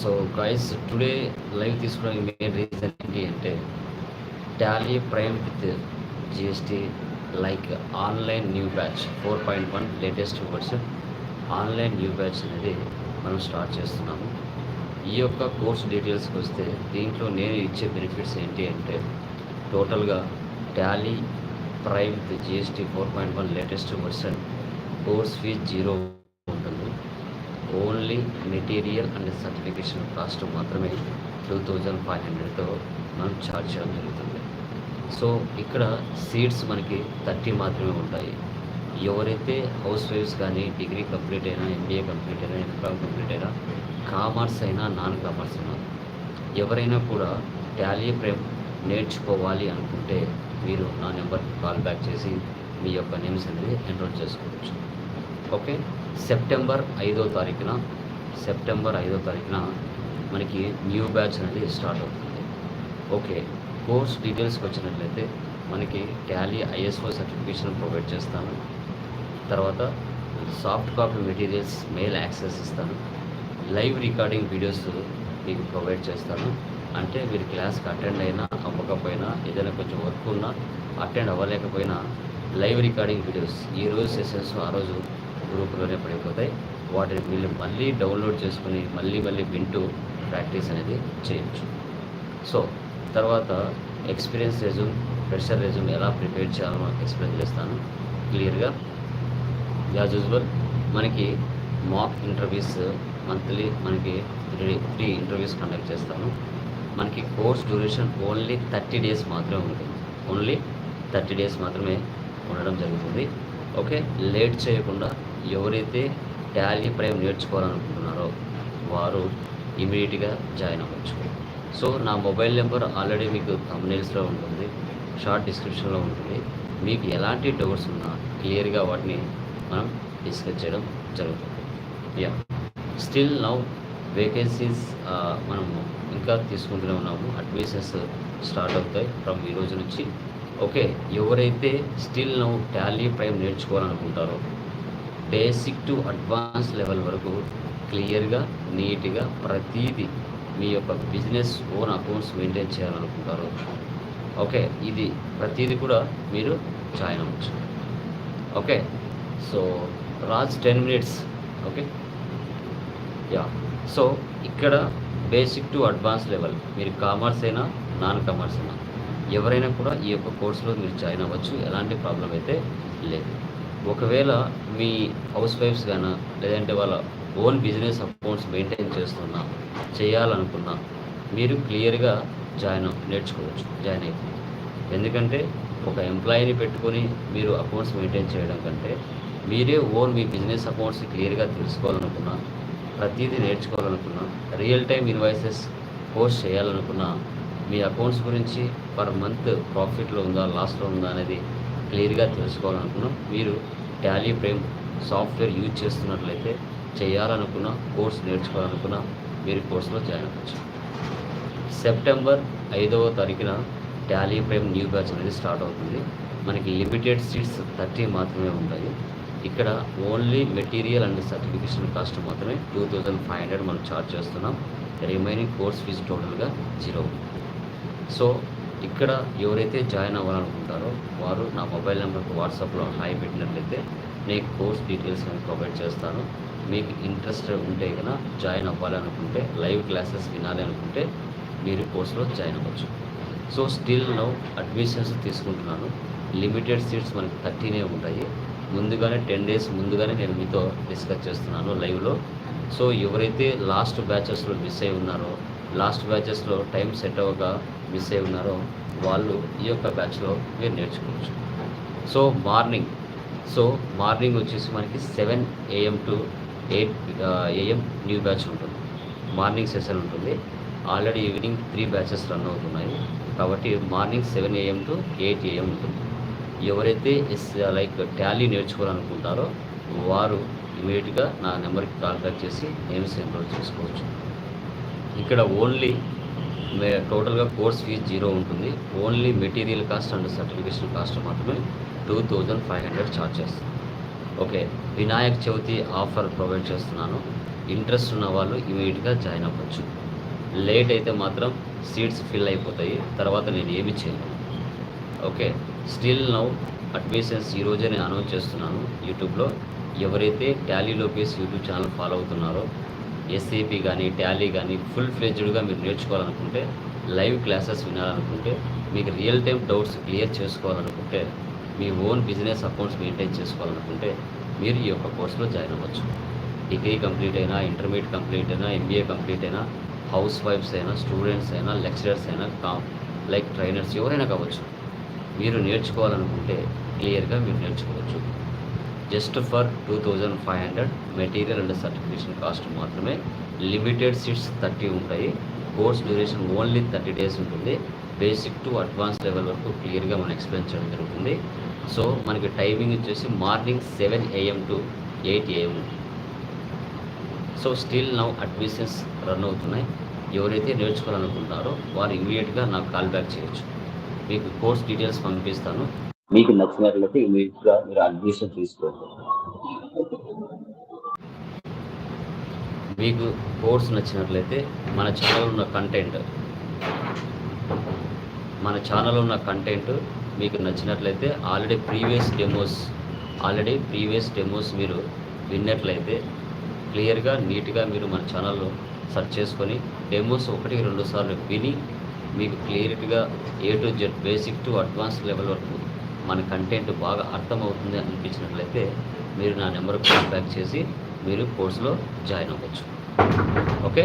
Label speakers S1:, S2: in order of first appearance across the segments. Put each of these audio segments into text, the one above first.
S1: So guys today live తీసుకోవడానికి main reason ఏంటి అంటే Tally Prime with GST like online new batch four point one latest version online new batch అనేది మనం start చేస్తున్నాము. ఈ యొక్క కోర్స్ డీటెయిల్స్కి వస్తే దీంట్లో నేను ఇచ్చే బెనిఫిట్స్ ఏంటి అంటే టోటల్గా Tally Prime with GST four point one latest version course fees zero only material and certification cost మాత్రమే టూ థౌజండ్ ఫైవ్ హండ్రెడ్తో మనం ఛార్జ్ చేయడం జరుగుతుంది. సో ఇక్కడ సీట్స్ మనకి థర్టీ మాత్రమే ఉంటాయి. ఎవరైతే హౌస్ వైఫ్స్ కానీ డిగ్రీ కంప్లీట్ అయినా ఎంబీఏ కంప్లీట్ అయినా ఎంకామ్ కంప్లీట్ అయినా కామర్స్ అయినా నాన్ కామర్స్ అయినా ఎవరైనా కూడా టాలీ ప్రేమ్ నేర్చుకోవాలి అనుకుంటే మీరు నా నెంబర్కి కాల్ బ్యాక్ చేసి మీ యొక్క నేమ్స్ అనేది ఎన్రోల్ చేసుకోవచ్చు. ఓకే. సెప్టెంబర్ ఐదో తారీఖున సెప్టెంబర్ ఐదో తారీఖున మనకి న్యూ బ్యాచ్ అనేది స్టార్ట్ అవుతుంది. ఓకే. కోర్స్ డీటెయిల్స్కి వచ్చినట్లయితే మనకి టాలీ ఐఎస్ఓ సర్టిఫికేషన్ ప్రొవైడ్ చేస్తాను. తర్వాత soft copy materials mail access ఇస్తాను. లైవ్ రికార్డింగ్ వీడియోస్ మీకు ప్రొవైడ్ చేస్తాను. అంటే మీరు క్లాస్కి అటెండ్ అయినా అవ్వకపోయినా ఏదైనా కొంచెం వర్క్ ఉన్నా అటెండ్ అవ్వలేకపోయినా లైవ్ రికార్డింగ్ వీడియోస్ ఈ రోజు సెషన్స్ ఆ రోజు గ్రూప్లోనే పడిపోతాయి. వాటిని వీళ్ళు మళ్ళీ డౌన్లోడ్ చేసుకుని మళ్ళీ మళ్ళీ వింటూ ప్రాక్టీస్ అనేది చేయొచ్చు. సో తర్వాత ఎక్స్పీరియన్స్ రెజ్యూమ్ ప్రెషర్ రెజ్యూమ్ ఎలా ప్రిపేర్ చేయాలో ఎక్స్ప్లెయిన్ చేస్తాను. క్లియర్గా? యాజ్ యూజువల్ మనకి మాక్ ఇంటర్వ్యూస్ మంత్లీ మనకి త్రీ త్రీ ఇంటర్వ్యూస్ కండక్ట్ చేస్తాను. మనకి course duration only thirty days మాత్రమే ఉంటుంది. ఓన్లీ థర్టీ డేస్ మాత్రమే ఉండడం జరుగుతుంది. ఓకే? లేట్ చేయకుండా ఎవరైతే టాలీ ప్రైమ్ నేర్చుకోవాలనుకుంటున్నారో వారు ఇమీడియట్గా జాయిన్ అవ్వచ్చు. సో నా మొబైల్ నెంబర్ ఆల్రెడీ మీకు thumbnails-లో ఉంటుంది షార్ట్ డిస్క్రిప్షన్లో ఉంటుంది. మీకు ఎలాంటి డౌట్స్ ఉన్నా క్లియర్గా వాటిని మనం డిస్కస్ చేయడం జరుగుతుంది. యా స్టిల్ నౌ వేకెన్సీస్ మనం ఇంకా తీసుకుంటూనే ఉన్నాము. అడ్మిషన్స్ స్టార్ట్ అవుతాయి ఫ్రమ్ ఈ రోజు నుంచి. ఓకే ఎవరైతే స్టిల్ నౌ టాలీ ప్రైమ్ నేర్చుకోవాలనుకుంటారో బేసిక్ టు అడ్వాన్స్ లెవెల్ వరకు క్లియర్గా నీట్గా ప్రతీది మీ యొక్క బిజినెస్ ఓన్ అకౌంట్స్ మెయింటైన్ చేయాలనుకుంటారు. ఓకే ఇది ప్రతీది కూడా మీరు జాయిన్ అవ్వచ్చు. Okay so Raj ten minutes. Okay? Yeah so ఇక్కడ బేసిక్ టు అడ్వాన్స్ లెవెల్ మీరు కామర్స్ అయినా నాన్ కామర్స్ అయినా ఎవరైనా కూడా ఈ యొక్క కోర్సులో మీరు జాయిన్ అవ్వచ్చు ఎలాంటి ప్రాబ్లం అయితే లేదు. ఒకవేళ మీ హౌస్ వైఫ్స్ కానీ లేదంటే వాళ్ళ ఓన్ బిజినెస్ అకౌంట్స్ మెయింటైన్ చేస్తున్నా చేయాలనుకున్నా మీరు క్లియర్గా జాయిన్ నేర్చుకోవచ్చు జాయిన్ అయిపోయి. ఎందుకంటే ఒక ఎంప్లాయీని పెట్టుకొని మీరు అకౌంట్స్ మెయింటైన్ చేయడం కంటే మీరే ఓన్ మీ బిజినెస్ అకౌంట్స్ క్లియర్గా తెలుసుకోవాలనుకున్నా ప్రతిదీ నేర్చుకోవాలనుకున్నా రియల్ టైం ఇన్వాయిసెస్ పోస్ట్ చేయాలనుకున్నా మీ అకౌంట్స్ గురించి పర్ మంత్ ప్రాఫిట్లో ఉందా లాస్లో ఉందా అనేది క్లియర్గా తెలుసుకోవాలనుకున్నా. మీరు టాలీ ప్రేమ్ సాఫ్ట్వేర్ యూజ్ చేస్తున్నట్లయితే చేయాలనుకున్న కోర్స్ నేర్చుకోవాలనుకున్న మీరు కోర్సులో జాయిన్ అవ్వచ్చు. సెప్టెంబర్ ఐదవ తారీఖున టాలీ ప్రైమ్ న్యూ బ్యాచ్ అనేది స్టార్ట్ అవుతుంది. మనకి లిమిటెడ్ సీట్స్ థర్టీ మాత్రమే ఉంటాయి. ఇక్కడ only material and certification cost మాత్రమే టూ థౌజండ్ ఫైవ్ హండ్రెడ్ మనం ఛార్జ్ చేస్తున్నాం. రిమైనింగ్ కోర్స్ ఫీజు టోటల్గా జీరో. సో ఇక్కడ ఎవరైతే జాయిన్ అవ్వాలనుకుంటారో వారు నా మొబైల్ నెంబర్కి వాట్సాప్లో హాయ్ పెట్టినట్లయితే నేను కోర్స్ డీటెయిల్స్ నేను ప్రొవైడ్ చేస్తాను. మీకు ఇంట్రెస్ట్ ఉంటే కనుక జాయిన్ అవ్వాలనుకుంటే లైవ్ క్లాసెస్ వినాలి అనుకుంటే మీరు కోర్సులో జాయిన్ అవ్వచ్చు. సో స్టిల్ నౌ అడ్మిషన్స్ తీసుకుంటున్నాను. లిమిటెడ్ సీట్స్ మనకి థర్టీనే ఉంటాయి. ముందుగానే టెన్ డేస్ ముందుగానే నేను మీతో డిస్కస్ చేస్తున్నాను లైవ్లో. సో ఎవరైతే లాస్ట్ బ్యాచెస్లో మిస్ అయి ఉన్నారో లాస్ట్ బ్యాచెస్లో టైం సెట్ అవ్వక మిస్ అయి ఉన్నారో వాళ్ళు ఈ యొక్క బ్యాచ్లో మీరు నేర్చుకోవచ్చు. So morning. సో మార్నింగ్ వచ్చేసి మనకి seven AM to eight AM new batch ఉంటుంది. మార్నింగ్ సెషన్ ఉంటుంది. Already evening three batches run అవుతున్నాయి. కాబట్టి morning seven AM to eight AM ఉంటుంది. ఎవరైతే ఎస్ లైక్ ట్యాలీ నేర్చుకోవాలనుకుంటారో వారు ఇమీడియట్గా నా నెంబర్కి కాల్ బ్యాక్ చేసి నేమ్స్ ఎన్రోల్ చేసుకోవచ్చు. ఇక్కడ ఓన్లీ టోటల్గా కోర్స్ ఫీజు జీరో ఉంటుంది. Only material cost and certification cost మాత్రమే two thousand five hundred charge చేస్తాను okay Vinayaka Chavithi offer provide చేస్తున్నాను. ఇంట్రెస్ట్ ఉన్న వాళ్ళు ఇమీడియట్గా జాయిన్ అవ్వచ్చు. లేట్ అయితే మాత్రం సీట్స్ ఫిల్ అయిపోతాయి. తర్వాత నేను ఏమి చేయను. ఓకే స్టిల్ నౌ అడ్మిషన్స్ ఈరోజే నేను అనౌన్స్ చేస్తున్నాను. యూట్యూబ్లో ఎవరైతే టాలీ లోపేస్ యూట్యూబ్ ఛానల్ ఫాలో అవుతున్నారో ఎస్ఏపి కానీ టాలీ కానీ ఫుల్ ఫ్లెజ్డ్గా మీరు నేర్చుకోవాలనుకుంటే లైవ్ క్లాసెస్ వినాలనుకుంటే మీకు రియల్ టైం డౌట్స్ క్లియర్ చేసుకోవాలనుకుంటే మీ ఓన్ బిజినెస్ అకౌంట్స్ మెయింటైన్ చేసుకోవాలనుకుంటే మీరు ఈ యొక్క కోర్సులో జాయిన్ అవ్వచ్చు. డిగ్రీ కంప్లీట్ అయినా ఇంటర్మీడియట్ కంప్లీట్ అయినా ఎంబీఏ కంప్లీట్ అయినా హౌస్ వైఫ్స్ అయినా స్టూడెంట్స్ అయినా లెక్చరర్స్ అయినా కా లైక్ ట్రైనర్స్ ఎవరైనా కావచ్చు. మీరు నేర్చుకోవాలనుకుంటే క్లియర్గా మీరు నేర్చుకోవచ్చు. Just for two thousand five hundred material and certification cost మాత్రమే. లిమిటెడ్ సీట్స్ థర్టీ ఉంటాయి. Course duration only thirty days ఉంటుంది. బేసిక్ టు అడ్వాన్స్ లెవెల్ వరకు క్లియర్గా మనం ఎక్స్ప్లెయిన్ చేయడం జరుగుతుంది. సో మనకి టైమింగ్ వచ్చేసి morning seven AM to eight AM so still now admissions run అవుతున్నాయి. ఎవరైతే నేర్చుకోవాలనుకుంటారో వారు ఇమీడియట్గా నాకు కాల్ బ్యాక్ చేయొచ్చు. మీకు కోర్స్ డీటెయిల్స్ పంపిస్తాను. మీకు నచ్చినట్లయితే ఇమీడియట్గా మీరు అడ్మిషన్ తీసుకోండి. మీకు కోర్స్ నచ్చినట్లయితే మన ఛానల్ ఉన్న కంటెంట్ మన ఛానల్ ఉన్న కంటెంట్ మీకు నచ్చినట్లయితే already previous demos already previous demos మీరు విన్నట్లయితే క్లియర్గా నీట్గా మీరు మన ఛానల్లో సెర్చ్ చేసుకొని డెమోస్ ఒకటి రెండు సార్లు విని మీకు క్లియర్గా A to Z basic to advance level వరకు మన కంటెంట్ బాగా అర్థమవుతుంది అనిపించినట్లయితే మీరు నా నెంబర్ కాంటాక్ట్ చేసి మీరు కోర్సులో జాయిన్ అవ్వచ్చు. ఓకే?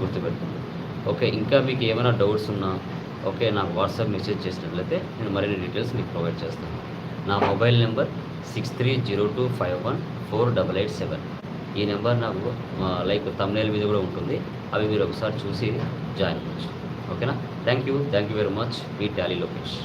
S1: గుర్తుపెట్టుకోండి. ఓకే ఇంకా మీకు ఏమైనా డౌట్స్ ఉన్నా ఓకే నాకు వాట్సాప్ మెసేజ్ చేసినట్లయితే నేను మరిన్ని డీటెయిల్స్ మీకు ప్రొవైడ్ చేస్తాను. నా mobile number six three zero two five one four double eight seven ఈ నెంబర్ నాకు లైక్ తమ్నేల్ మీద కూడా ఉంటుంది. అవి మీరు ఒకసారి చూసి జాయిన్ అవ్వచ్చు. ఓకేనా? Thank you thank you very much me Tally Lokesh.